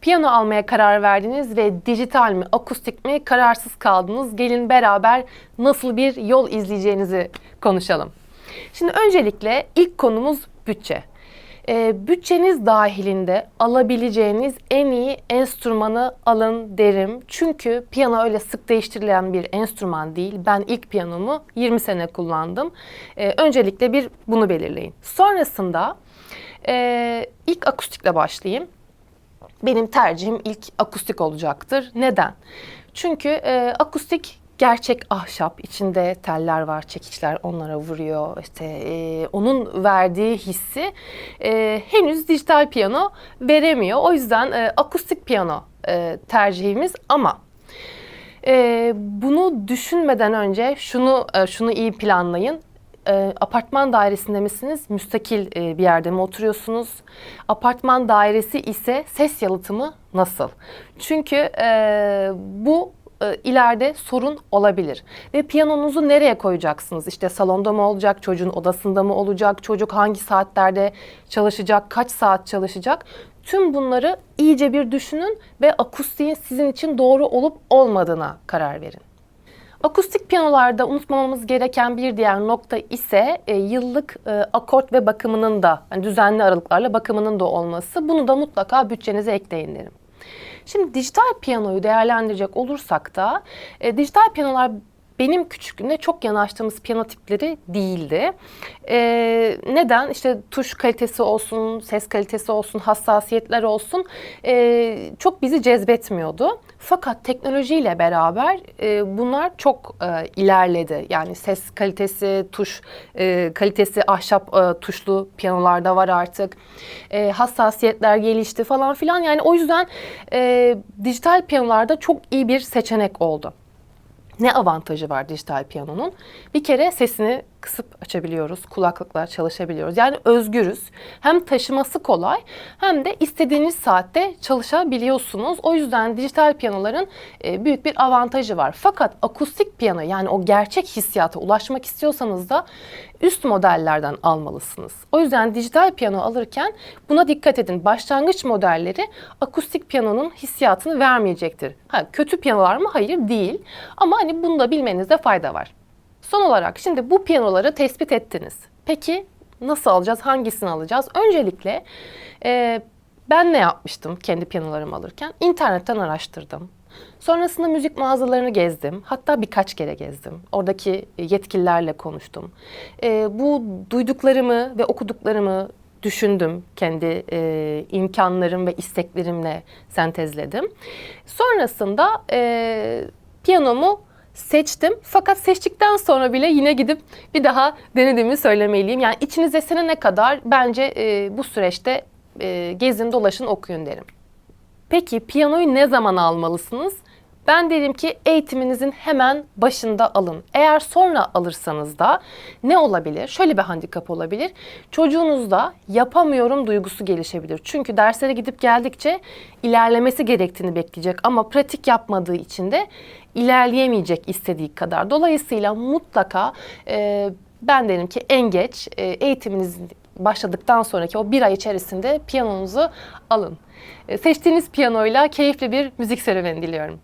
Piyano almaya karar verdiniz ve dijital mi, akustik mi kararsız kaldınız. Gelin beraber nasıl bir yol izleyeceğinizi konuşalım. Şimdi öncelikle ilk konumuz bütçe. Ee, bütçeniz dahilinde alabileceğiniz en iyi enstrümanı alın derim. Çünkü piyano öyle sık değiştirilen bir enstrüman değil. Ben ilk piyanomu 20 sene kullandım. Ee, öncelikle bir bunu belirleyin. Sonrasında e, ilk akustikle başlayayım. Benim tercihim ilk akustik olacaktır. Neden? Çünkü e, akustik gerçek ahşap, içinde teller var, çekiçler onlara vuruyor. İşte e, onun verdiği hissi e, henüz dijital piyano veremiyor. O yüzden e, akustik piyano e, tercihimiz ama e, bunu düşünmeden önce şunu e, şunu iyi planlayın. E, apartman dairesinde misiniz? Müstakil e, bir yerde mi oturuyorsunuz? Apartman dairesi ise ses yalıtımı nasıl? Çünkü e, bu e, ileride sorun olabilir. Ve piyanonuzu nereye koyacaksınız? İşte salonda mı olacak, çocuğun odasında mı olacak, çocuk hangi saatlerde çalışacak, kaç saat çalışacak? Tüm bunları iyice bir düşünün ve akustiğin sizin için doğru olup olmadığına karar verin. Akustik piyanolarda unutmamamız gereken bir diğer nokta ise e, yıllık e, akort ve bakımının da hani düzenli aralıklarla bakımının da olması. Bunu da mutlaka bütçenize ekleyin derim. Şimdi dijital piyanoyu değerlendirecek olursak da e, dijital piyanolar benim küçüklüğümde çok yanaştığımız piyano tipleri değildi. E, neden? İşte tuş kalitesi olsun, ses kalitesi olsun, hassasiyetler olsun e, çok bizi cezbetmiyordu. Fakat teknolojiyle beraber e, bunlar çok e, ilerledi. Yani ses kalitesi, tuş e, kalitesi ahşap e, tuşlu piyanolarda var artık. E, hassasiyetler gelişti falan filan. Yani o yüzden e, dijital piyanolarda çok iyi bir seçenek oldu. Ne avantajı var dijital piyanonun? Bir kere sesini kısıp açabiliyoruz, kulaklıkla çalışabiliyoruz. Yani özgürüz. Hem taşıması kolay hem de istediğiniz saatte çalışabiliyorsunuz. O yüzden dijital piyanoların e, büyük bir avantajı var. Fakat akustik piyano yani o gerçek hissiyata ulaşmak istiyorsanız da üst modellerden almalısınız. O yüzden dijital piyano alırken buna dikkat edin. Başlangıç modelleri akustik piyanonun hissiyatını vermeyecektir. Ha, kötü piyanolar mı? Hayır değil. Ama hani bunu da bilmenizde fayda var. Son olarak şimdi bu piyanoları tespit ettiniz. Peki nasıl alacağız? Hangisini alacağız? Öncelikle e, ben ne yapmıştım kendi piyanolarımı alırken? İnternetten araştırdım. Sonrasında müzik mağazalarını gezdim. Hatta birkaç kere gezdim. Oradaki yetkililerle konuştum. E, bu duyduklarımı ve okuduklarımı düşündüm. Kendi e, imkanlarım ve isteklerimle sentezledim. Sonrasında e, piyanomu seçtim. Fakat seçtikten sonra bile yine gidip bir daha denediğimi söylemeliyim. Yani içinize senene kadar bence e, bu süreçte e, gezin, dolaşın, okuyun derim. Peki piyanoyu ne zaman almalısınız? Ben derim ki eğitiminizin hemen başında alın. Eğer sonra alırsanız da ne olabilir? Şöyle bir handikap olabilir. Çocuğunuzda yapamıyorum duygusu gelişebilir. Çünkü derslere gidip geldikçe ilerlemesi gerektiğini bekleyecek ama pratik yapmadığı için de ilerleyemeyecek istediği kadar. Dolayısıyla mutlaka e, ben derim ki en geç e, eğitiminizin başladıktan sonraki o bir ay içerisinde piyanonuzu alın. E, seçtiğiniz piyanoyla keyifli bir müzik serüveni diliyorum.